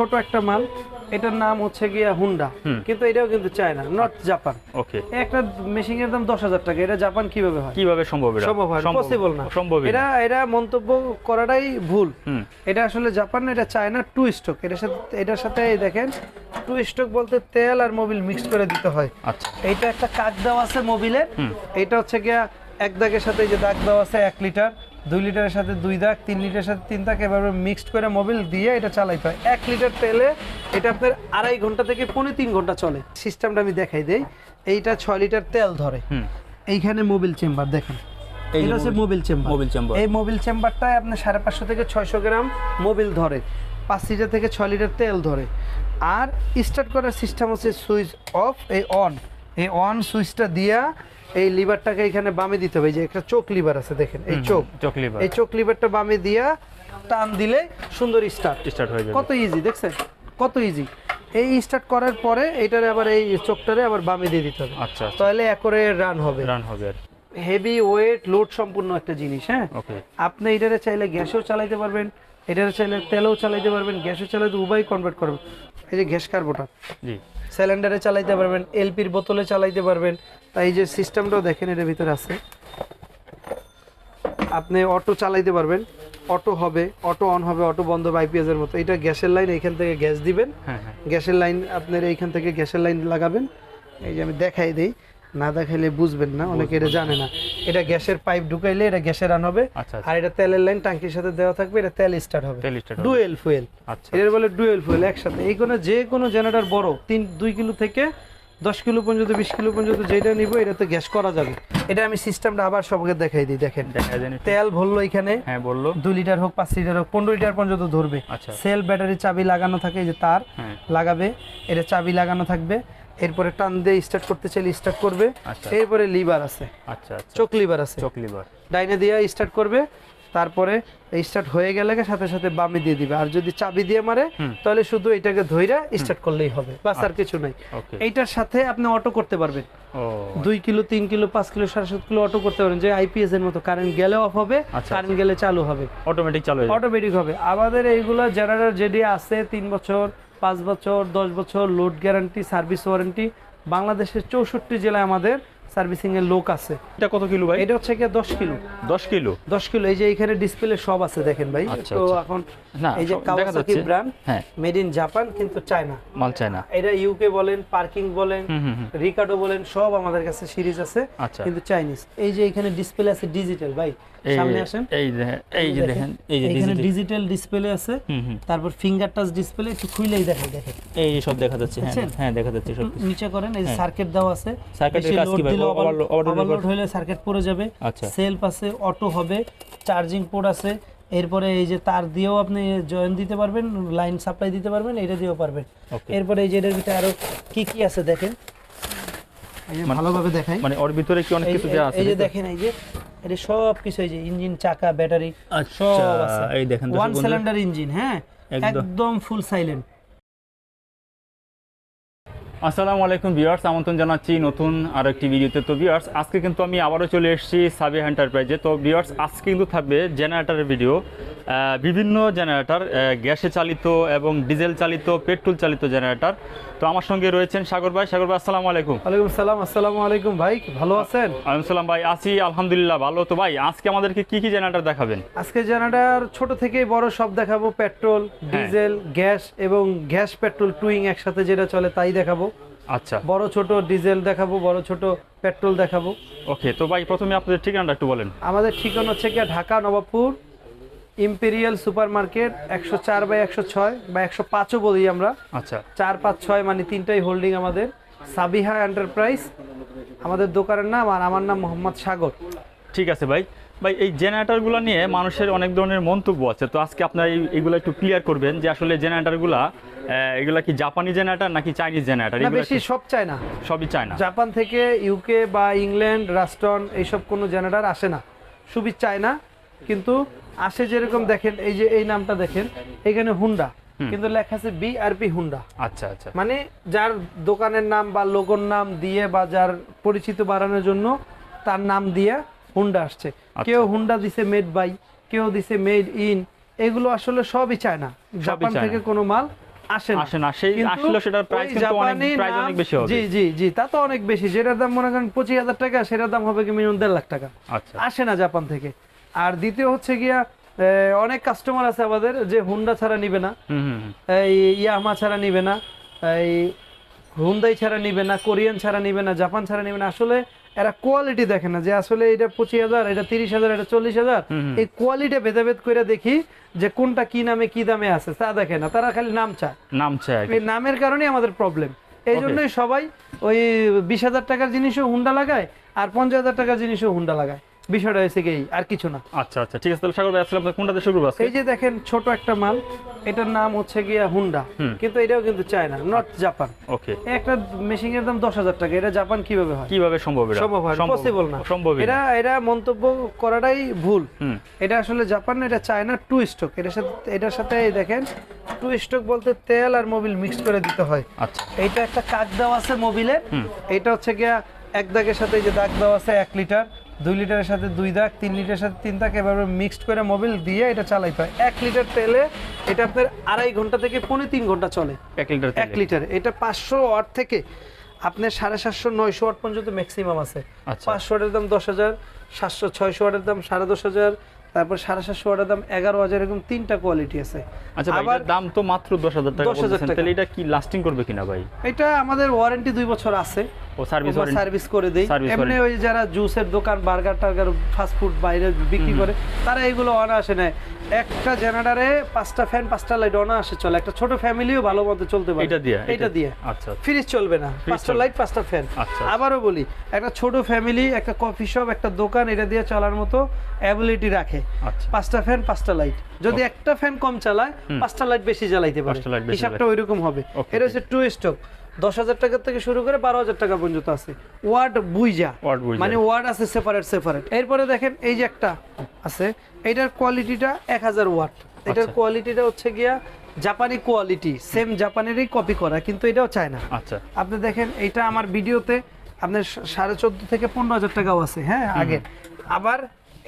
ছোট একটা মাল এটার নাম হচ্ছে গিয়া হুন্ডা কিন্তু এটাও কিন্তু চায়না নট জাপান ওকে একটা মেশিং এর দাম দশ হাজার টাকা এটা জাপান কীভাবে হয়? কীভাবে সম্ভব এটা? সম্ভব হয় পসিবল না। সম্ভব এটা এটা মন্তব্য করাটাই ভুল। এটা আসলে জাপান না, এটা চায়না টু স্টক এটার সাথে এটার সাথে দেখেন টু স্টক বলতে তেল আর মোবিল মিক্স করে দিতে হয়। আচ্ছা। এইটা একটা কাক দেওয়া আছে মোবিলের। এটা হচ্ছে গিয়া এক দাগের সাথে যে দাগ দেওয়া আছে এক লিটার দুই লিটারের সাথে দুই দাগ তিন লিটারের সাথে তিন দাগ এভাবে মিক্সড করে মোবিল দিয়ে এটা চালাইতে হয়। এক লিটার তেলে এটা আপনার আড়াই ঘণ্টা থেকে পৌনে তিন ঘণ্টা চলে। সিস্টেমটা আমি দেখাই দেই। এইটা ছয় লিটার তেল ধরে। এইখানে মোবিল চেম্বার দেখেন। এটা হচ্ছে মোবিল চেম্বার মোবিল চেম্বার এই মোবিল চেম্বারটায় আপনার সাড়ে পাঁচশো থেকে ছয়শো গ্রাম মোবিল ধরে। পাঁচ লিটার থেকে ছয় লিটার তেল ধরে। আর স্টার্ট করার সিস্টেম হচ্ছে সুইচ অফ এই অন এই অন সুইচটা দিয়া এই লিভারটাকে এখানে বামে দিতে হবে এই যে একটা চোখ লিভার আছে দেখেন এই চোখ। চকলি এই চোখ লিভারটা বামে দিয়া টান দিলে সুন্দর স্টার্ট স্টার্ট হয়ে যাবে। কত ইজি দেখছেন? কত ইজি এই স্টার্ট করার পরে এইটারে আবার এই চোখটারে আবার বামে দিয়ে দিতে হবে। আচ্ছা আচ্ছা। তাহলে একরে রান হবে। রান হবে আর হেভি ওয়েট লোড সম্পূর্ণ একটা জিনিস হ্যাঁ? আপনি এটারে চাইলে গ্যাসেও চালাইতে পারবেন এটারে চাইলে তেলেও চালাইতে পারবেন গ্যাসও চালাইতে উভয় কনভার্ট করবেন। এই যে গ্যাস কার্বোটার জি। সিলিন্ডারে চালাইতে পারবেন এলপির বোতলে চালাইতে পারবেন। তাই এই যে সিস্টেমটাও দেখেন এর ভিতরে আছে। আপনি অটো চালাইতে পারবেন অটো হবে অটো অন হবে অটো বন্ধ হবে আইপিএস এর মতো। এটা গ্যাসের লাইন এইখান থেকে গ্যাস দিবেন। হ্যাঁ হ্যাঁ। গ্যাসের লাইন আপনার এইখান থেকে গ্যাসের লাইন লাগাবেন। এই যে আমি দেখাই দিই। না দেখাইলে বুঝবেন না অনেকে এটা জানে না। এটা গ্যাসের পাইপ ঢুকাইলে এটা গ্যাসের রান হবে আচ্ছা আর এটা তেলের লাইন টাঙ্কির সাথে দেওয়া থাকবে এটা তেল স্টার্ট হবে। Dual fuel. আচ্ছা এটার বলে ডুয়েল ফুয়েল একসাথে। এই কোনো যে কোনো জেনারেটর বড় তিন দুই কিলো থেকে দশ কিলো পর্যন্ত বিশ কিলো পর্যন্ত যেটা নিব এটা তো গ্যাস করা যাবে। এটা আমি সিস্টেমটা আবার সবকে দেখাই দিই দেখেন? তেল ভরলো এখানে হ্যাঁ বলল দুই লিটার হোক পাঁচ লিটার হোক পনেরো লিটার পর্যন্ত ধরবে। আচ্ছা। সেল ব্যাটারি চাবি লাগানো থাকে যে তার হ্যাঁ। লাগাবে এটা চাবি লাগানো থাকবে। এরপরে টান দিয়ে স্টার্ট করতে চাইলে স্টার্ট করবে। আচ্ছা। এরপরে লিভার আছে। আচ্ছা আচ্ছা। চোখ লিভার আছে। চকলি বার ডাইনে দিয়ে স্টার্ট করবে তারপরে স্টার্ট হয়ে গেলে সাথে সাথে বামে দিয়ে দিবে। আর যদি চাবি দিয়ে মারে তাহলে শুধু এটাকে ধইরা স্টার্ট করলেই হবে। বাস আর কিছু নাই। এইটার সাথে আপনি অটো করতে পারবেন। দুই কিলো তিন কিলো পাঁচ কিলো সাড়ে সাত কিলো অটো করতে পারেন যে আইপিএস এর মতো কারেন্ট গেলে অফ হবে আচ্ছা, কারেন্ট গেলে চালু হবে। অটোমেটিক চালু অটোমেটিক হবে। আমাদের এইগুলো জেনারেটর যেটি আছে তিন বছর পাঁচ বছর দশ বছর লোড গ্যারান্টি সার্ভিস ওয়ারেন্টি। বাংলাদেশের চৌষট্টি জেলায় আমাদের সার্ভিসিং এর লোক আছে। এটা কত কিলো ভাই? এটা হচ্ছে গিয়ে দশ কিলো। দশ কিলো? দশ কিলো এই যে এখানে ডিসপ্লে সব আছে দেখেন ভাই। আচ্ছা, তো আচ্ছা। এখন না এই যে কাওয়াসাকি ব্র্যান্ড হ্যাঁ। মেড ইন জাপান কিন্তু চায়না মাল চায় না এটা ইউকে বলেন পার্কিং বলেন রিকার্ডো বলেন সব আমাদের কাছে সিরিজ আছে আচ্ছা। কিন্তু চাইনিজ এই যে এখানে ডিসপ্লে আছে ডিজিটাল ভাই। সামনে আসেন। এই দেখেন এই যে দেখেন এই যে এখানে ডিজিটাল ডিসপ্লে আছে। তারপর ফিঙ্গার টাচ ডিসপ্লে একটু খুইলেই দেখেন দেখেন। এই যে সব দেখা যাচ্ছে হ্যাঁ হ্যাঁ দেখা যাচ্ছে সব নিচে করেন এই হ্যাঁ। সার্কিট দেওয়া আছে। সার্কিটের কাজ কি ভাই? দিলে Overload- overload ওভারলোড হলে সার্কিট পড়ে যাবে। আচ্ছা। সেলফ আছে অটো হবে চার্জিং পোর্ট আছে। এরপরে এই যে তার দিয়েও আপনি জয়েন দিতে পারবেন লাইন সাপ্লাই দিতে পারবেন এটা দিয়েও পারবেন। এরপরে এই যে এটার ভিতরে আরও কি কি আছে দেখেন? মানে- ভালোভাবে দেখাই। মানে ওর ভিতরে কি অনেক কিছু দেওয়া আছে এই যে দেখেন এই যে এটা সব কিছু এই যে ইঞ্জিন চাকা ব্যাটারি আচ্ছা সব আছে। এই দেখেন ওয়ান সিলিন্ডার ইঞ্জিন হ্যাঁ। একদম। ফুল সাইলেন্ট আসসালামু আলাইকুম ভিউয়ার্স আমন্ত্রণ জানাচ্ছি নতুন আর একটি ভিডিওতে। তো ভিউয়ার্স আজকে কিন্তু আমি আবারও চলে এসেছি সাবি এন্টারপ্রাইজে তো ভিউয়ার্স আজকে কিন্তু থাকবে জেনারেটারের ভিডিও। বিভিন্ন জেনারেটর গ্যাসে চালিত এবং ডিজেল চালিত পেট্রোল চালিত জেনারেটর। তো আমার সঙ্গে রয়েছেন সাগর ভাই। সাগর ভাই আসসালামু আলাইকুম। ওয়ালাইকুম সালাম আসসালামু আলাইকুম ভাই ভালো আছেন? আলহামদুলিল্লাহ ভাই আছি আলহামদুলিল্লাহ ভালো। তো ভাই আজকে আমাদেরকে কি কি জেনারেটার দেখাবেন? আজকে জেনারেটার ছোট থেকে বড় সব দেখাবো পেট্রোল হ্যাঁ। ডিজেল গ্যাস এবং গ্যাস পেট্রোল টুইং একসাথে যেটা চলে তাই দেখাবো। আচ্ছা। বড় ছোট ডিজেল দেখাবো বড় ছোট পেট্রোল দেখাবো। ওকে তো ভাই প্রথমে আপনাদের ঠিকানাটা একটু বলেন। আমাদের ঠিকানা হচ্ছে গিয়ে Dhaka Nawabpur imperial super market একশো চার বাই একশো ছয় বা একশো পাঁচও বলি আমরা। আচ্ছা। চার পাঁচ ছয় মানে তিনটাই হোল্ডিং আমাদের। সাবিহা এন্টারপ্রাইজ আমাদের দোকানের নাম আর আমার নাম মোহাম্মদ সাগর। ঠিক আছে ভাই। ভাই এই জেনারেটরগুলো নিয়ে মানুষের অনেক ধরনের মন্তব্য আছে। তো আজকে আপনারা এই- এগুলো একটু ক্লিয়ার করবেন যে আসলে জেনারেটরগুলা এগুলা কি জাপানি জেনারেটর নাকি চাইনিজ জেনারেটর? এগুলো বেশি সব চায় না সবই চায় না জাপান থেকে ইউকে বা ইংল্যান্ড রাস্টন এইসব কোনো জেনারেটর আসে না। সুবি চায় না কিন্তু আসে যেরকম দেখেন এই যে এই নামটা দেখেন এখানে হুন্ডা কিন্তু লেখা আছে বিআরপি হুন্ডা আচ্ছা আচ্ছা। মানে যার দোকানের নাম বা লোগোর নাম দিয়ে বা যার পরিচিত বাড়ানোর জন্য তার নাম দিয়ে হুন্ডা আসছে। কেউ হুন্ডা দিছে মেড বাই কেউ দিছে মেড ইন এগুলো আসলে সবই চায় না জাপান থেকে কোনো মাল আসে না। আসে না। সেই আসলে সেটার প্রাইস কিন্তু অনেক প্রাইস অনেক বেশি হবে। জি জি জি তা তো অনেক বেশি। যেটার দাম মনে করেন পঁচিশ হাজার টাকা সেটার দাম হবে কি মিনিমাম দেড় লাখ টাকা। আচ্ছা। আসে না জাপান থেকে। আর দ্বিতীয় হচ্ছে গিয়া অনেক কাস্টমার আছে আমাদের যে হুন্ডা ছাড়া নিবে না। এই ইয়ামা ছাড়া নিবে না। এই হুন্দাই ছাড়া নিবে না কোরিয়ান ছাড়া নিবে না জাপান ছাড়া নিবে না। আসলে এরা কোয়ালিটি দেখে না যে আসলে এটা পঁচিশ হাজার এটা তিরিশ হাজার এটা চল্লিশ হাজার। এই কোয়ালিটি ভেদাভেদ করে দেখি যে কোনটা কি নামে কি দামে আছে। তা দেখে না তারা খালি নাম চায়। নাম চায় এই নামের কারণে আমাদের প্রবলেম এই জন্যই সবাই ওই বিশ হাজার টাকার জিনিসও হুন্ডা লাগায় আর পঞ্চাশ হাজার টাকার জিনিসও হুন্ডা লাগায়। বিষয়টা হয়েছে কি আর কিছু না। আচ্ছা আচ্ছা ঠিক আছে তাহলে সাগর ভাই আসলে আপনার কোনটাতে শুরু করব এই যে দেখেন ছোট একটা মাল এটার নাম হচ্ছে গিয়া হুন্ডা। কিন্তু এটাও কিন্তু চায়না নট জাপান ওকে। একটা মেশিং এর দাম দশ হাজার টাকা এটা জাপান কীভাবে হয়? কীভাবে সম্ভব এটা? সম্ভব হয় পসিবল না। সম্ভব এটা এটা মন্তব্য করাটাই ভুল। হুম। এটা আসলে জাপান এটা চায়না টু স্ট্রোক এটার সাথে এটার সাথে দেখেন টু স্ট্রোক বলতে তেল আর মোবিল মিক্স করে দিতে হয়। আচ্ছা। এইটা একটা কাক দেওয়া আছে মোবিলের এটা হচ্ছে গিয়া এক দাগের সাথে এই যে দাগ দেওয়া আছে এক লিটার দুই লিটারের সাথে দুই দাগ তিন লিটারের সাথে তিন দাগ এভাবে মিক্সড করে মোবিল দিয়ে এটা চালাই হয় এক লিটার তেলে। এটা আপনার আড়াই ঘণ্টা থেকে পৌনে তিন ঘণ্টা চলে। এক লিটার এক লিটার। এটা পাঁচশো ওয়াট থেকে আপনার সাড়ে সাতশো নয়শো ওয়াট পর্যন্ত ম্যাক্সিমাম আছে। আচ্ছা। পাঁচশো ওয়াটের দাম দশ হাজার সাতশো ছয়শো ওয়াটের দাম সাড়ে দশ হাজার তারপর সাড়ে সাতশো ওয়াটের দাম এগারো হাজার এরকম তিনটা কোয়ালিটি আছে। আচ্ছা আবার দাম তো মাত্র দশ হাজার টাকা 10,000 বলতেছেন। টাকা। তাহলে এটা কি লাস্টিং করবে কিনা ভাই? এটা আমাদের ওয়ারেন্টি দুই বছর আছে। ও সার্ভিস সার্ভিস করে দেই। এমনি ওই যারা জুসের দোকান বার্গার টার্গার ফাস্ট ফুড বাইরে বিক্রি করে তারা এগুলো অনায়াসে নেয়। একটা জেনারেটারে পাঁচটা ফ্যান পাঁচটা লাইট অনায়াসে চলে। একটা ছোট ফ্যামিলিও ভালো মতো চলতে পারে। এটা দিয়ে এটা দিয়ে। আচ্ছা ফ্রিজ চলবে না। পাঁচটা লাইট পাঁচটা ফ্যান আচ্ছা। আবারও বলি একটা ছোট ফ্যামিলি একটা কফি শপ একটা দোকান এটা দিয়ে চলার মতো অ্যাবিলিটি রাখে। আচ্ছা পাঁচটা ফ্যান পাঁচটা লাইট যদি একটা ফ্যান কম চালায় পাঁচটা লাইট বেশি জ্বালাইতে পারে। হিসাবটা ওইরকম হবে। এটা হচ্ছে টু স্টক দশ হাজার টাকা থেকে শুরু করে বারো হাজার টাকা পর্যন্ত আছে। ওয়ার্ড বুইজা। মানে ওয়ার্ড আছে সেপারেট সেপারেট এরপরে দেখেন এই যে একটা আছে এটার কোয়ালিটিটা এক হাজার ওয়াট এটার আচ্ছা। কোয়ালিটিটা হচ্ছে গিয়া জাপানি কোয়ালিটি সেম জাপানেরই কপি করা কিন্তু এটাও চায় না। আচ্ছা। আপনি দেখেন এটা আমার ভিডিওতে আপনার সাড়ে চোদ্দ থেকে পনেরো হাজার টাকাও আছে হ্যাঁ আগে। আবার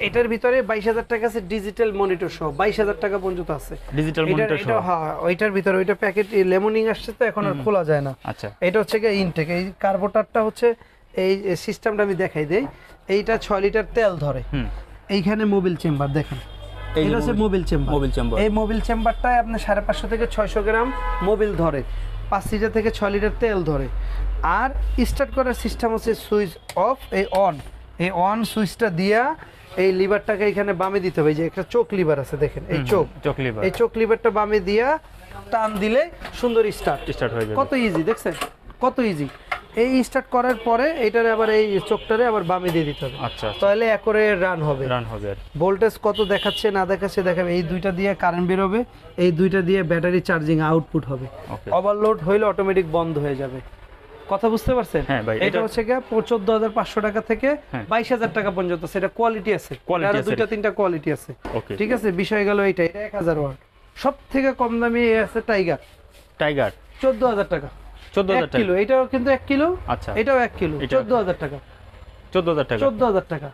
এটার ভিতরে বাইশ হাজার টাকা আছে ডিজিটাল মনিটর সহ। বাইশ হাজার টাকা পর্যন্ত আছে। ডিজিটাল মনিটর এটা হ্যাঁ ওইটার ভিতরে ওইটা প্যাকেট লেমনিং আসছে তো এখন আর খোলা যায় না। আচ্ছা। এটা হচ্ছে গিয়ে ইনটেক এই কার্বোটারটা হচ্ছে এই সিস্টেমটা আমি দেখাই দেই। এইটা ছয় লিটার তেল ধরে। হুম। এইখানে মোবিল চেম্বার দেখেন। এটা হচ্ছে মোবিল চেম্বার মোবিল চেম্বার এই মোবিল চেম্বারটায় আপনার সাড়ে পাঁচশো থেকে ছয়শো গ্রাম মোবিল ধরে। পাঁচ লিটার থেকে ছয় লিটার তেল ধরে। আর স্টার্ট করার সিস্টেম হচ্ছে সুইচ অফ এই অন এই অন সুইচটা দিয়া এই লিভারটাকে এখানে বামে দিতে হবে। এই যে একটা চোখ লিভার আছে দেখেন এই চোখ। চকলি এই চোখ লিভারটা বামে দিয়া টান দিলে সুন্দর স্টার্ট স্টার্ট হয়ে যাবে। কত ইজি দেখছেন? কত ইজি এই স্টার্ট করার পরে এইটারে আবার এই চোখটারে আবার বামে দিয়ে দিতে হবে। আচ্ছা তাহলে একরে রান হবে। রান হবে আর ভোল্টেজ কত দেখাচ্ছে না দেখাচ্ছে দেখাবে। এই দুইটা দিয়ে কারেন্ট বেরোবে এই দুইটা দিয়ে ব্যাটারি চার্জিং আউটপুট হবে। ওভারলোড হইলে অটোমেটিক বন্ধ হয়ে যাবে। কথা বুঝতে পারছেন? হ্যাঁ ভাই, এটা হচ্ছে হাজার পাঁচশো টাকা থেকে হ্যাঁ। বাইশ হাজার টাকা পর্যন্ত। সেটা কোয়ালিটি আছে। দুইটা তিনটা কোয়ালিটি আছে। ঠিক আছে? বিষয় গেল এইটা এটা এক হাজার ওয়াট। সব থেকে কম দামি আছে টাইগার টাইগার চোদ্দ হাজার টাকা। চোদ্দ এক হাজার টাকা। কিলো। এটাও কিন্তু এক কিলো। আচ্ছা। এটাও এক কিলো। এটাও- চোদ্দ হাজার টাকা। চোদ্দ হাজার টাকা। চোদ্দ হাজার টাকা।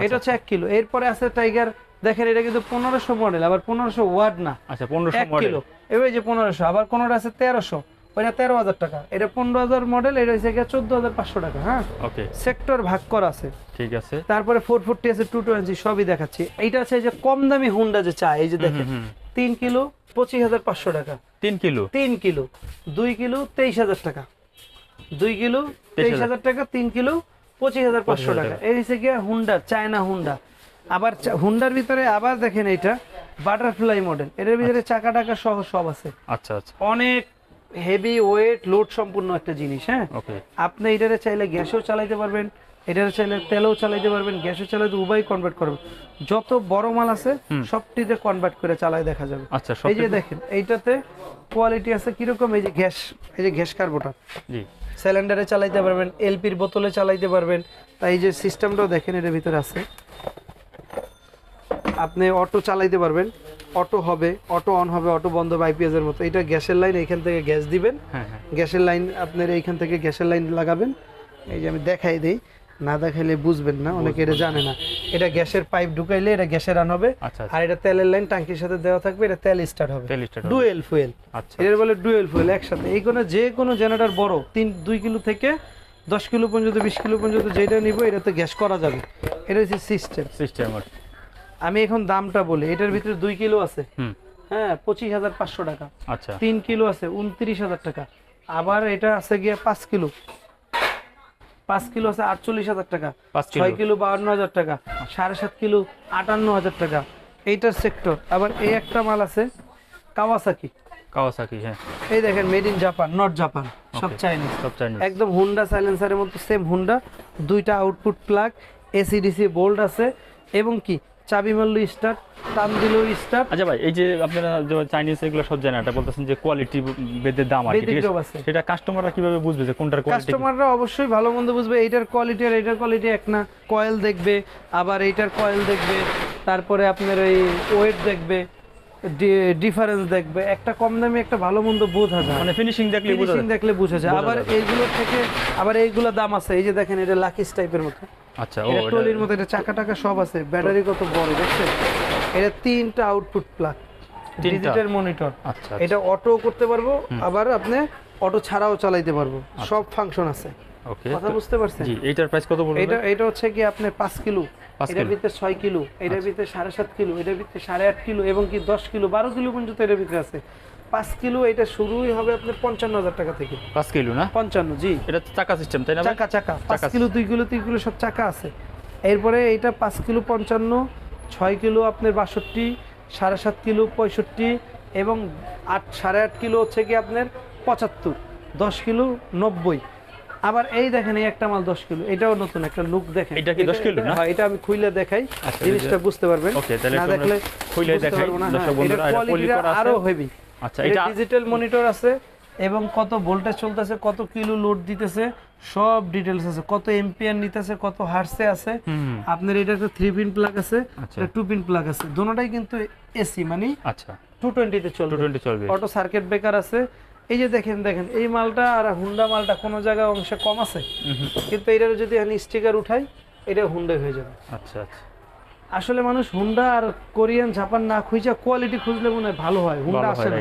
এটা হচ্ছে এক কিলো। এরপরে আছে টাইগার দেখেন এটা কিন্তু পনেরোশো মডেল আবার পনেরোশো ওয়াট না। আচ্ছা পনেরোশো মডেল এবার যে পনেরোশো আবার কোনোটা আছে তেরোশো। ওইটা তেরো হাজার টাকা। এটা পনেরো হাজার মডেল এটা হচ্ছে গিয়ে চোদ্দ হাজার পাঁচশো টাকা হ্যাঁ? ওকে সেক্টর ভাগ করা আছে। ঠিক আছে। তারপরে ফোর ফোরটি আছে টু টোয়েন্টি সবই দেখাচ্ছি। এইটা আছে যে কম দামি হুন্ডা যে চায় এই যে দেখেন। তিন কিলো পঁচিশ হাজার পাঁচশো টাকা। তিন কিলো? তিন কিলো দুই কিলো তেইশ হাজার টাকা। দুই কিলো তেইশ হাজার। টাকা তিন কিলো পঁচিশ হাজার পাঁচশো টাকা। এই হচ্ছে গিয়ে হুন্ডা চায়না হুন্ডা আবার হুন্ডার ভিতরে আবার দেখেন এইটা বাটারফ্লাই মডেল এটার ভিতরে চাকা টাকা সহ সব আছে। আচ্ছা আচ্ছা। অনেক হেভি ওয়েট লোড সম্পূর্ণ একটা জিনিস হ্যাঁ? আপনি এটারে চাইলে গ্যাসেও চালাইতে পারবেন এটারে চাইলে তেলও চালাইতে পারবেন গ্যাসও চালাইতে উভয় কনভার্ট করবেন। যত বড় মাল আছে সবটিতে কনভার্ট করে চালাই দেখা যাবে। আচ্ছা এই যে দেখেন এইটাতে কোয়ালিটি আছে কীরকম? এই যে গ্যাস এই যে গ্যাস কার্বোটার। জি। সিলিন্ডারে চালাইতে পারবেন এলপির বোতলে চালাইতে পারবেন। তাই এই যে সিস্টেমটাও দেখেন এর ভিতরে আছে। আপনি অটো চালাইতে পারবেন। অটো হবে অটো অন হবে অটো বন্ধ হবে আইপিএস এর মতো। এটা গ্যাসের লাইন এইখান থেকে গ্যাস দিবেন। হ্যাঁ হ্যাঁ। গ্যাসের লাইন আপনার এইখান থেকে গ্যাসের লাইন লাগাবেন। এই যে আমি দেখাই দিই না দেখাইলে বুঝবেন না অনেকে এটা জানে না। এটা গ্যাসের পাইপ ঢুকাইলে এটা গ্যাসে রান হবে। আচ্ছা আচ্ছা। আর এটা তেলের লাইন টাঙ্কির সাথে দেওয়া থাকবে এটা তেল স্টার্ট হবে। ডুয়েল ফুয়েল আচ্ছা। এটার বলে ডুয়েল ফুয়েল একসাথে। এই কোনো যে কোনো জেনারেটর বড় তিন দুই কিলো থেকে দশ কিলো পর্যন্ত বিশ কিলো পর্যন্ত যেটা নিব এটা তো গ্যাস করা যাবে। এটা হচ্ছে সিস্টেম সিস্টেম আমি এখন দামটা বলি এটার ভিতরে দুই কিলো আছে। হ্যাঁ পঁচিশ হাজার পাঁচশো টাকা। আচ্ছা। তিন কিলো আছে উনত্রিশ হাজার টাকা। আবার এটা আছে গিয়ে পাঁচ কিলো। পাঁচ কিলো আছে আটচল্লিশ হাজার টাকা। ছয় কিলো বাউন্ন হাজার টাকা। সাড়ে সাত কিলো আটান্ন হাজার টাকা। এইটার সেক্টর আবার এই একটা মাল আছে কাওয়াসাকি। কাওয়াসাকি হ্যাঁ। এই দেখেন made in Japan not Japan সব. চাইনিজ সব চাইনিজ একদম হুন্ডা সাইলেন্সারের মতো সেম হুন্ডা দুইটা output plug AC DC volt আছে। এবং কি? চাবি মারলো স্টার্ট টান দিলো স্টার্ট আচ্ছা ভাই এই যে আপনারা যে চাইনিজ এগুলো সব জানেন এটা বলতেছেন যে কোয়ালিটি বেদের দাম আর কি। সেটা কাস্টমাররা কীভাবে বুঝবে যে কোনটার কোয়ালিটি কাস্টমাররা অবশ্যই ভালো মন্দ বুঝবে এইটার কোয়ালিটি আর এইটার কোয়ালিটি এক না। কয়েল দেখবে আবার এইটার কয়েল দেখবে তারপরে আপনার এই ওয়েট দেখবে। ডিফারেন্স দেখবে। একটা কম দামি একটা ভালো মন্দ বোঝা যায়। মানে ফিনিশিং দেখলে বোঝা ফিনিশিং। দেখলে বোঝা যায়। আবার যাবে। এইগুলোর থেকে আবার এইগুলো দাম আছে। এই যে দেখেন এটা লাকিস টাইপের মতো। আচ্ছা ও এটা এটা- টলির মতো এটা চাকা টাকা সব আছে। ব্যাটারি কত বড় দেখছেন? এটা তিনটা আউটপুট প্লাগ ডিজিটাল মনিটর আচ্ছা এটা অটো করতে পারব আবার আপনি অটো ছাড়াও চালাইতে পারব। সব ফাংশন আছে। ওকে কথা বুঝতে পারছেন? জি এইটার প্রাইস কত পড়বে এটা এটা হচ্ছে কি আপনার পাঁচ কিলো। পাঁচ এটার ভিতরে ছয় কিলো এটার ভিতরে সাড়ে সাত কিলো এটার ভিতরে সাড়ে আট কিলো এবং কি দশ কিলো বারো কিলো পর্যন্ত এটার ভিতরে আছে। পাঁচ কিলো এটা শুরুই হবে আপনার পঞ্চান্ন হাজার টাকা থেকে। পাঁচ কিলো না? পঞ্চান্ন জি। এটা তো চাকা সিস্টেম তাই না চাকা চাকা। পাঁচ কিলো দুই কিলো তিন কিলো সব চাকা আছে। এরপরে এইটা পাঁচ কিলো পঞ্চান্ন ছয় কিলো আপনার বাষট্টি সাড়ে সাত কিলো পঁয়ষট্টি এবং আট সাড়ে আট কিলো হচ্ছে কি আপনার পঁচাত্তর দশ কিলো নব্বই। আবার এই দেখেন এই একটা মাল দশ কিলো। এটাও নতুন একটা লুক দেখেন। এটা কি 10 কিলো না? হ্যাঁ এটা আমি খুইলে দেখাই আচ্ছা, জিনিসটা বুঝতে পারবেন। Okay, তাহলে না দেখলে খুইলে দেখাই, দর্শক হ্যাঁ, বন্ধুরা, এটা আছে। আরও হেভি আচ্ছা এটা ডিজিটাল মনিটর আছে এবং কত ভোল্টেজ চলতেছে কত কিলো লোড দিতেছে সব ডিটেলস আছে। কত এম্পিয়ার নিতেছে কত হার্সে আছে। আপনার এটা একটা থ্রি পিন প্লাগ আছে আচ্ছা। এটা টু পিন প্লাগ আছে। দুটোটাই কিন্তু এসি মানে আচ্ছা। টু টোয়েন্টিতে টু চলবে। টোয়েন্টি চলবে। অটো সার্কিট ব্রেকার আছে। এই যে দেখেন দেখেন এই মালটা আর হুন্ডা মালটা কোনো জায়গায় অংশে কম আছে কিন্তু এটার যদি আমি স্টিকার উঠাই এটা হুন্ডা হয়ে যাবে। আচ্ছা আচ্ছা। আসলে মানুষ হুন্ডা আর কোরিয়ান জাপান না খুঁজে কোয়ালিটি খুঁজলে মনে হয় ভালো হয় হুন্ডা আসে না।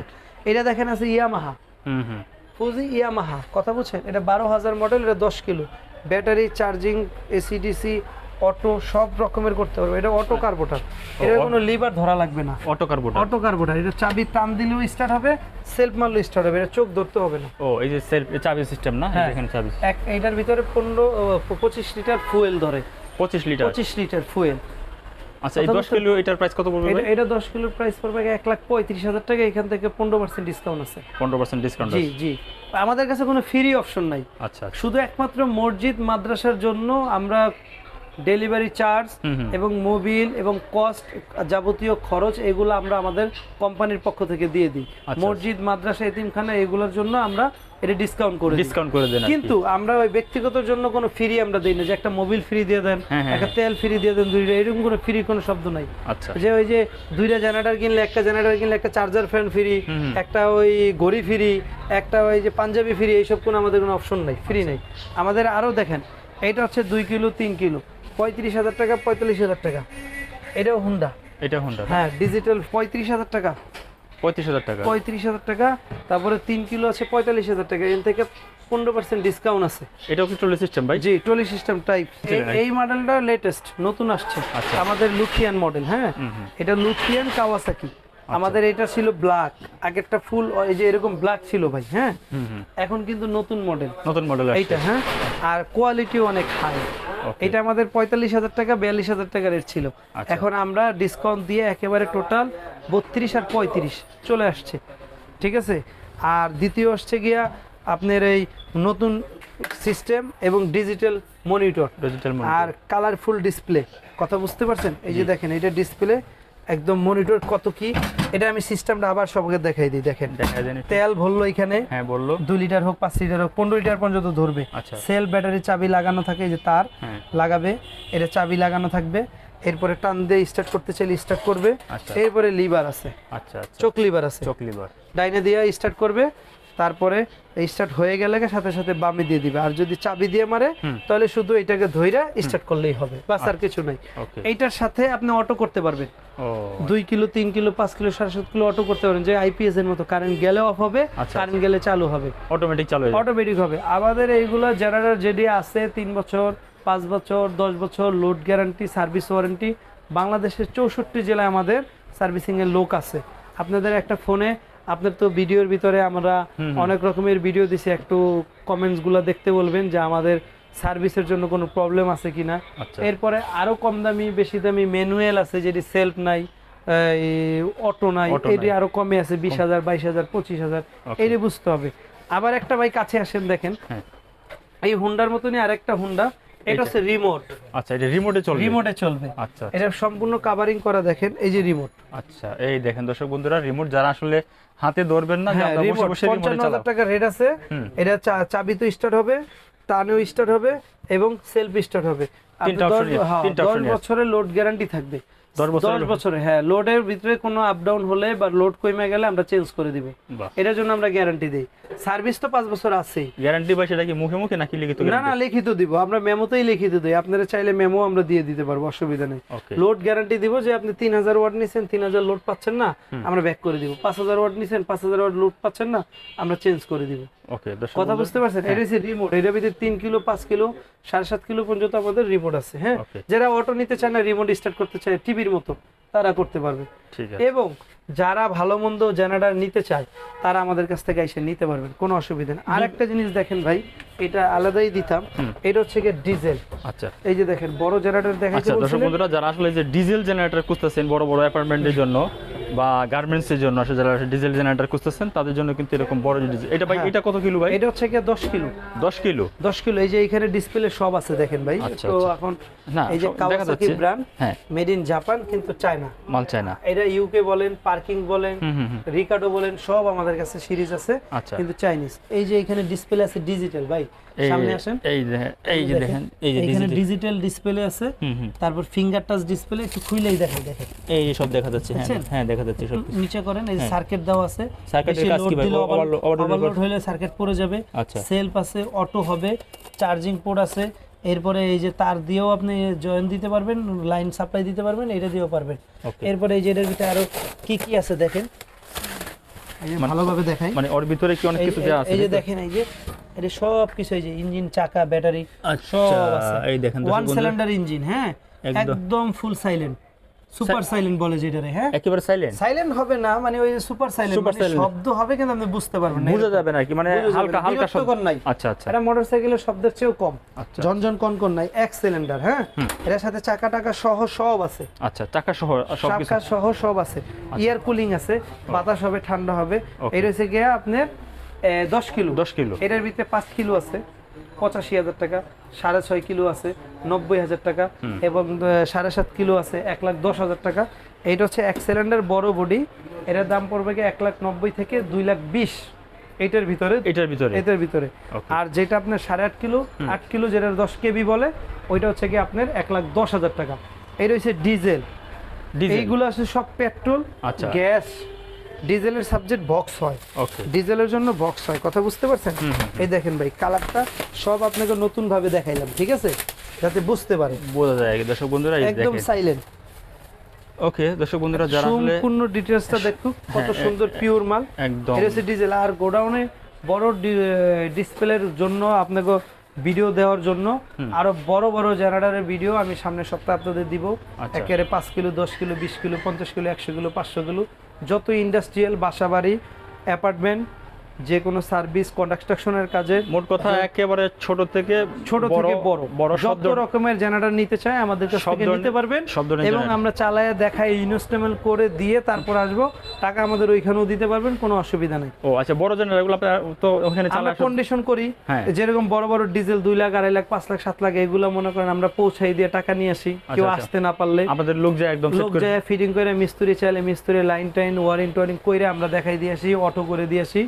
এটা দেখেন আছে ইয়ামাহা। হুম হুম। ফুজি ইয়ামাহা কথা বুঝছেন? এটা বারো হাজার মডেল এটা দশ kilo. Battery charging AC DC auto সব রকমের করতে পারবে। এটা অটো কার্বোটার এটা কোনো লিভার ধরা লাগবে না। অটো কার্বোটার অটো কার্বোটার এটা চাবি টান দিলেও স্টার্ট হবে সেলফ মারলেও স্টার্ট হবে। এটা চোখ ধরতে হবে না। ও এই যে সেলফ চাবি সিস্টেম না? এই যে হ্যাঁ। এখানে চাবি। এক এইটার ভিতরে পনেরো পঁচিশ লিটার ফুয়েল ধরে। পঁচিশ লিটার? পঁচিশ লিটার ফুয়েল আচ্ছা এই কথা দশ বুঝতে- কিলো এটার প্রাইস কত পড়বে এটা এটা দশ কিলোর প্রাইস পড়বে এক লাখ পঁয়ত্রিশ হাজার টাকা। এখান থেকে পনেরো পার্সেন্ট ডিসকাউন্ট আছে। পনেরো পার্সেন্ট ডিসকাউন্ট জি জি। আমাদের কাছে কোনো ফ্রি অপশন নাই। আচ্ছা আচ্ছা। শুধু একমাত্র মসজিদ মাদ্রাসার জন্য আমরা ডেলিভারি চার্জ। এবং মোবিল এবং কস্ট যাবতীয় খরচ এগুলো আমরা আমাদের কোম্পানির পক্ষ থেকে দিয়ে দিই। আচ্ছা। মসজিদ মাদ্রাসা এতিমখানা এগুলোর জন্য আমরা এটা ডিসকাউন্ট করে ডিসকাউন্ট করে দেন কিন্তু আমরা ওই ব্যক্তিগতর জন্য কোনো ফ্রি আমরা দিই না। যে একটা মোবিল ফ্রি দিয়ে দেন হ্যাঁ, হ্যাঁ, একটা তেল ফ্রি দিয়ে দেন দুইটা এরকম কোনো ফ্রি কোনো শব্দ নাই। আচ্ছা। যে ওই যে দুইটা জেনারেটর কিনলে একটা জেনারেটর কিনলে একটা চার্জার ফ্যান ফ্রি। একটা ওই ঘড়ি ফ্রি একটা ওই যে পাঞ্জাবি ফ্রি এইসব কোনো আমাদের কোনো অপশন নাই ফ্রি আচ্ছা। নাই। আমাদের আরও দেখেন এইটা হচ্ছে দুই কিলো তিন কিলো। পঁয়ত্রিশ হাজার টাকা পঁয়তাল্লিশ হাজার টাকা। এটাও হুন্ডা এটা হোন্ডা হ্যাঁ ডিজিটাল পঁয়ত্রিশ হাজার টাকা। পঁয়ত্রিশ হাজার টাকা। পঁয়ত্রিশ হাজার টাকা তারপরে তিন কিলো আছে পঁয়তাল্লিশ হাজার টাকা। এর থেকে পনেরো পার্সেন্ট ডিসকাউন্ট আছে। এটাও কি ট্রলি সিস্টেম ভাই? জি টলি সিস্টেম টাইপ এই মডেলটা লেটেস্ট নতুন আসছে। আচ্ছা। আমাদের লুথিয়ান মডেল হ্যাঁ? এটা লুথিয়ান কাওয়াসাকি আমাদের এটা ছিল ব্ল্যাক আগেরটা ফুল এই যে এরকম ব্ল্যাক ছিল ভাই হ্যাঁ? এখন কিন্তু নতুন মডেল নতুন মডেল এইটা হ্যাঁ? আর কোয়ালিটিও অনেক হাই এটা আমাদের পঁয়তাল্লিশ হাজার টাকা বিয়াল্লিশ হাজার টাকা রেট ছিল। আচ্ছা। এখন আমরা ডিসকাউন্ট দিয়ে একেবারে টোটাল বত্রিশ আর পঁয়ত্রিশ চলে আসছে। ঠিক আছে? আর দ্বিতীয় আসছে গিয়া আপনার এই নতুন সিস্টেম এবং ডিজিটাল মনিটর ডিজিটাল আর কালারফুল ডিসপ্লে কথা বুঝতে পারছেন? এই যে দেখেন এটা ডিসপ্লে একদম মনিটর কত কি? এটা আমি সিস্টেমটা আবার সবাইকে দেখাই দিই দেখেন? তেল ভরলো এখানে। হ্যাঁ বলল দুই লিটার হোক পাঁচ লিটার হোক পনেরো লিটার পর্যন্ত ধরবে। আচ্ছা। সেল ব্যাটারি চাবি লাগানো থাকে যে তার হ্যাঁ। লাগাবে। এটা চাবি লাগানো থাকবে। এরপরে টান দিয়ে স্টার্ট করতে চাইলে স্টার্ট করবে। আচ্ছা। এরপরে লিভার আছে। আচ্ছা আচ্ছা। চোখ লিভার আছে। চোখ লিভার ডাইনে দিয়ে স্টার্ট করবে। তারপরে স্টার্ট হয়ে গেলে সাথে সাথে বামে দিয়ে দিবে। আর যদি চাবি দিয়ে মারে তাহলে শুধু এটাকে ধইরা স্টার্ট করলেই হবে। বাস আর কিছু নাই। এইটার সাথে আপনি অটো করতে পারবেন। দুই কিলো তিন কিলো পাঁচ কিলো সাড়ে সাত কিলো অটো করতে পারেন যে আইপিএস এর মতো কারেন্ট গেলে অফ হবে আচ্ছা, কারেন্ট গেলে চালু হবে। অটোমেটিক চালু অটোমেটিক হবে। আমাদের এইগুলো জেনারেটর যেটি আছে তিন বছর পাঁচ বছর দশ বছর লোড গ্যারান্টি সার্ভিস ওয়ারেন্টি বাংলাদেশের চৌষট্টি জেলায় আমাদের সার্ভিসিং এর লোক আছে। আপনাদের একটা ফোনে আপনার তো ভিডিওর ভিতরে আমরা। অনেক রকমের ভিডিও দিছি একটু কমেন্টসগুলো দেখতে বলবেন যে আমাদের সার্ভিসের জন্য কোনো প্রবলেম আছে কিনা আচ্ছা এরপরে আরও কম দামি বেশি দামি ম্যানুয়াল আছে যেটি সেলফ নাই অটো নাই এটি। আরও কমে আছে বিশ হাজার বাইশ হাজার পঁচিশ হাজার. এটি বুঝতে হবে আবার একটা ভাই কাছে আসেন দেখেন হ্যাঁ। এই হুন্ডার মতনই আরেকটা হুন্ডা এটা হচ্ছে রিমোট আচ্ছা এটা রিমোটে চলবে? রিমোটে চলবে। আচ্ছা এটা সম্পূর্ণ কাভারিং করা দেখেন এই যে রিমোট আচ্ছা এই দেখেন দর্শক বন্ধুরা রিমোট যারা আসলে হাতে ধরবেন না হ্যাঁ বসে বসে রিমোটে টাকা রেট আছে। এটা চাবি তো স্টার্ট হবে টানেও স্টার্ট হবে এবং সেলফ স্টার্ট হবে। তিনটা হ্যাঁ, তিনটা। বছরের লোড গ্যারান্টি থাকবে। দশ বছরের দশ load- বছরে হ্যাঁ লোডের ভিতরে কোনো আপ ডাউন হলে বা লোড কমে গেলে আমরা চেঞ্জ করে দিব। এটার জন্য আমরা গ্যারান্টি দিই। সার্ভিস তো পাঁচ বছর আছেই। গ্যারান্টি বা সেটা কি মুখে মুখে নাকি লিখিত না না লিখিত দিব। আমরা মেমোতেই লিখিত দিই। আপনারা চাইলে মেমো আমরা দিয়ে দিতে পারব অসুবিধা নেই। লোড গ্যারান্টি দিব যে আপনি তিন হাজার ওয়াট নিছেন তিন হাজার লোড পাচ্ছেন না আমরা ব্যাক করে দিব। পাঁচ হাজার ওয়াট নিছেন পাঁচ হাজার ওয়াট লোড পাচ্ছেন না আমরা চেঞ্জ করে দিব। ওকে কথা বুঝতে পারছেন? এটা হচ্ছে রিমোট এটার ভিতরে তিন কিলো পাঁচ কিলো সাড়ে সাত কিলো পর্যন্ত আমাদের রিমোট আছে হ্যাঁ. যারা অটো নিতে চায় না রিমোট স্টার্ট করতে চায় টিভির মতো তারা করতে পারবে। এবং যারা ভালো মন্দ জেনারেটর নিতে চায় তারা আমাদের কাছ থেকে এসে নিতে পারবেন কোনো অসুবিধা নেই। আর একটা জিনিস দেখেন ভাই এটা আলাদাই দিতাম এটা হচ্ছে গিয়ে ডিজেল। আচ্ছা। এই যে দেখেন বড় জেনারেটর দেখাইতে আচ্ছা দর্শক বন্ধুরা যারা আসলে যে ডিজেল জেনারেটার খুঁজতেছেন বড় বড় অ্যাপার্টমেন্টের জন্য বা গার্মেন্টস এর জন্য আসলে যারা ডিজেল জেনারেটর খুঁজতেছেন তাদের জন্য কিন্তু এরকম বড় এটা ভাই হ্যাঁ। এটা কত কিলো ভাই? এটা হচ্ছে কি দশ কিলো। দশ কিলো? দশ কিলো এই যে এখানে ডিসপ্লে সব আছে দেখেন ভাই। আচ্ছা, তো আচ্ছা। এখন না এই যে কাওয়াসাকি ব্র্যান্ড হ্যাঁ। মেড ইন জাপান কিন্তু চায়না মাল চায় না এটা ইউকে বলেন পার্কিং বলেন রিকার্ডো বলেন সব আমাদের কাছে সিরিজ আছে আচ্ছা। কিন্তু চাইনিজ এই যে এখানে ডিসপ্লে আছে ডিজিটাল ভাই। সামনে আসেন। এই এই যে দেখেন এই যে এখানে ডিজিটাল ডিসপ্লে আছে। তারপর ফিঙ্গার টাচ ডিসপ্লে একটু খুইলেই দেখেন দেখেন। এই সব দেখা যাচ্ছে হ্যাঁ হ্যাঁ দেখা যাচ্ছে সব নিচে করেন এই সার্কিট দেওয়া আছে। সার্কিটের বেশি কাজ কি ভাই? ওভারলোড- ওভারলোড ওভারলোড হলে সার্কিট পড়ে যাবে। আচ্ছা। সেলফ আছে অটো হবে চার্জিং পোর্ট আছে। এরপরে এই যে তার দিয়েও আপনি জয়েন দিতে পারবেন লাইন সাপ্লাই দিতে পারবেন এটা দিয়েও পারবেন। এরপরে এই যে এটার ভিতরে আরও কি কি আছে দেখেন? ভালোভাবে দেখাই। মানে ওর ভিতরে কি অনেক কিছু দেওয়া আছে এই যে? দেখেন এই যে এটা সব কিছু এই যে ইঞ্জিন চাকা ব্যাটারি আচ্ছা সব আছে। এই দেখেন ওয়ান সিলিন্ডার ইঞ্জিন হ্যাঁ? একদম। একদম ফুল সাইলেন্ট সুপার সাইলেন্ট বলে যেটারে হ্যাঁ? একেবারে সাইলেন্ট সাইলেন্ট হবে না মানে ওই সুপার সাইলেন্ট মানে শব্দ হবে কিন্তু আপনি বুঝতে পারবেন না বোঝা যাবে না কি মানে হালকা হালকা শব্দ। নাই। আচ্ছা আচ্ছা। এটা মোটরসাইকেলের শব্দের চেয়েও কম। আচ্ছা। ঝনঝন কনকন নাই এক সিলিন্ডার হ্যাঁ? এটার সাথে চাকা টাকা সহ সব আছে। আচ্ছা চাকা সহ সব কিছু চাকা সহ সব আছে। ইয়ার কুলিং আছে বাতাস হবে ঠান্ডা হবে. এটা হচ্ছে গিয়ে আপনার এ, দশ কিলো। দশ কিলো। এটার ভিতরে পাঁচ কিলো আছে। পঁচাশি হাজার টাকা সাড়ে ছয় কিলো আছে নব্বই হাজার টাকা এবং সাড়ে সাত কিলো আছে এক লাখ দশ হাজার টাকা। এইটা হচ্ছে এক সিলিন্ডার বড় বডি এটার দাম পড়বে কি এক লাখ নব্বই থেকে দুই লাখ বিশ। এটার ভিতরে এটার ভিতরে? এটার ভিতরে। আর যেটা আপনার সাড়ে আট কিলো আট কিলো যেটা দশ কেবি বলে ওইটা হচ্ছে কি আপনার এক লাখ দশ হাজার টাকা। এটা হচ্ছে ডিজেল। ডিজেল। এইগুলো আছে সব পেট্রোল আচ্ছা। গ্যাস ডিজেলের সাবজেক্ট বক্স হয়। ডিজেলের জন্য বক্স হয়। কথা বুঝতে পারছেন? এই দেখেন ভাই কালারটা সব আপনাকে নতুন ভাবে দেখাইলাম ঠিক আছে? যাতে বুঝতে পারে বোঝা যায়। দর্শক বন্ধুরা একদম সাইলেন্ট ওকে দর্শক বন্ধুরা যারা আসলে সম্পূর্ণ ডিটেলসটা দেখুন কত হ্যাঁ, সুন্দর পিওর মাল। একদম। এটা ডিজেল আর গোডাউনে বড় ডিসপ্লের জন্য আপনাকে ভিডিও দেওয়ার জন্য আরও বড় বড় জেনারেটরের ভিডিও আমি সামনের সপ্তাহে আপনাদের দিব। আচ্ছা। একেবারে পাঁচ কিলো দশ কিলো বিশ কিলো পঞ্চাশ কিলো একশো কিলো পাঁচশো কিলো। যত ইন্ডাস্ট্রিয়াল বাসাবাড়ি অ্যাপার্টমেন্ট যে কোনো সার্ভিস কনস্ট্রাকশনের কাজে মোট কথা একেবারে ছোট থেকে ছোট থেকে বড়। বড় যত শব্দ রকমের জেনারেটর নিতে চায় আমাদের কাছ থেকে নিতে পারবেন এবং আমরা চালায় দেখাই ইনস্টলমেন্ট করে দিয়ে তারপর আসব। টাকা আমাদের ওইখানেও দিতে পারবেন কোনো অসুবিধা নেই। ও আচ্ছা বড় জেনারেল এগুলো আপনার তো ওখানে আমরা কন্ডিশন করি হ্যাঁ। যেরকম বড় বড় ডিজেল দুই লাখ আড়াই লাখ পাঁচ লাখ সাত লাখ এগুলো মনে করেন আমরা পৌঁছাই দিয়ে টাকা নিয়ে আসি কেউ আচ্ছা। আসতে না পারলে। আমাদের লোক যায় একদম লোক যায় ফিটিং করে মিস্ত্রি চাইলে মিস্ত্রি লাইন টাইন ওয়ারিং টোয়ারিং করে আমরা দেখাই দিয়ে আসি অটো করে দিয়ে আসি।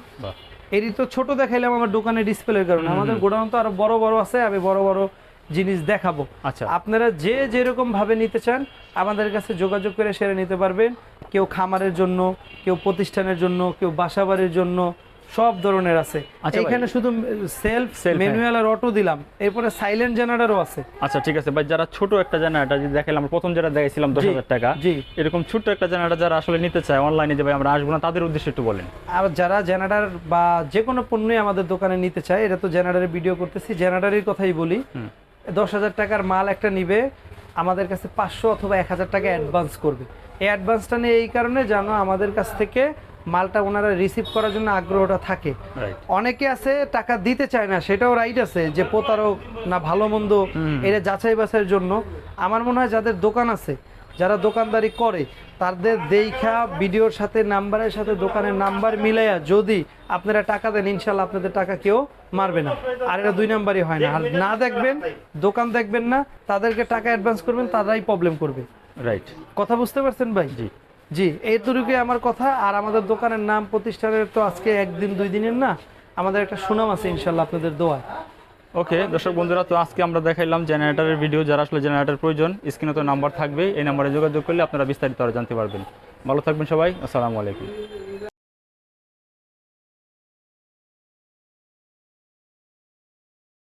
এরই তো ছোট দেখাইলাম আমার দোকানে ডিসপ্লের কারণে। আমাদের গোডাউন তো আরও বড় বড় আছে আমি বড় বড় জিনিস দেখাবো। আচ্ছা। আপনারা যে যেরকম ভাবে নিতে চান আমাদের কাছে যোগাযোগ করে সেরে নিতে পারবেন। কেউ খামারের জন্য কেউ প্রতিষ্ঠানের জন্য কেউ বাসাবাড়ির জন্য সব ধরনের আছে। আচ্ছা এখানে শুধু সেলফ। ম্যানুয়াল আর অটো দিলাম। এরপরে সাইলেন্ট জেনারেটরও আছে। আচ্ছা ঠিক আছে। ভাই যারা ছোট একটা জেনারেটর যদি দেখালাম আমরা প্রথম যেটা দেখাইছিলাম দশ হাজার টাকা জি। এরকম ছোট্ট একটা জেনারেটর যারা আসলে নিতে চায় অনলাইনে যে ভাই আমরা আসব না তাদের উদ্দেশ্যে একটু বলেন। আর যারা জেনারেটর বা যে কোনো পণ্যই আমাদের দোকানে নিতে চায় এটা তো জেনারেটরের ভিডিও করতেছি। জেনারেটরের কথাই বলি। দশ হাজার টাকার মাল একটা নিবে আমাদের কাছে পাঁচশো অথবা এক হাজার টাকা অ্যাডভান্স করবে। এই অ্যাডভান্সটা নিয়ে এই কারণে যেন আমাদের কাছ থেকে মালটা ওনারা রিসিভ করার জন্য আগ্রহটা থাকে। অনেকে আছে টাকা দিতে চায় না সেটাও রাইট আছে যে প্রতারক না ভালো মন্দ এটা যাচাই বাছাইয়ের জন্য। আমার মনে হয় যাদের দোকান আছে যারা দোকানদারি করে তাদের দেখা ভিডিওর সাথে নাম্বারের সাথে দোকানের নাম্বার মিলাইয়া যদি আপনারা টাকা দেন ইনশাল্লাহ আপনাদের টাকা কেউ মারবে না। আর এটা দুই নাম্বারই হয় না। আর না দেখবেন দোকান দেখবেন না তাদেরকে টাকা অ্যাডভান্স করবেন তারাই প্রবলেম করবে। রাইট কথা বুঝতে পারছেন ভাই? জি। জি এইটুকুই আমার কথা। আর আমাদের দোকানের নাম প্রতিষ্ঠানের তো আজকে একদিন দুই দিনের না আমাদের একটা সুনাম আছে ইনশাল্লাহ আপনাদের দোয়া ওকে দর্শক বন্ধুরা তো আজকে আমরা দেখাইলাম জেনারেটারের ভিডিও যারা আসলে জেনারেটার প্রয়োজন স্ক্রিনে তো নাম্বার থাকবে এই নাম্বারে যোগাযোগ করলে আপনারা বিস্তারিত আরও জানতে পারবেন। ভালো থাকবেন সবাই আসসালামু আলাইকুম।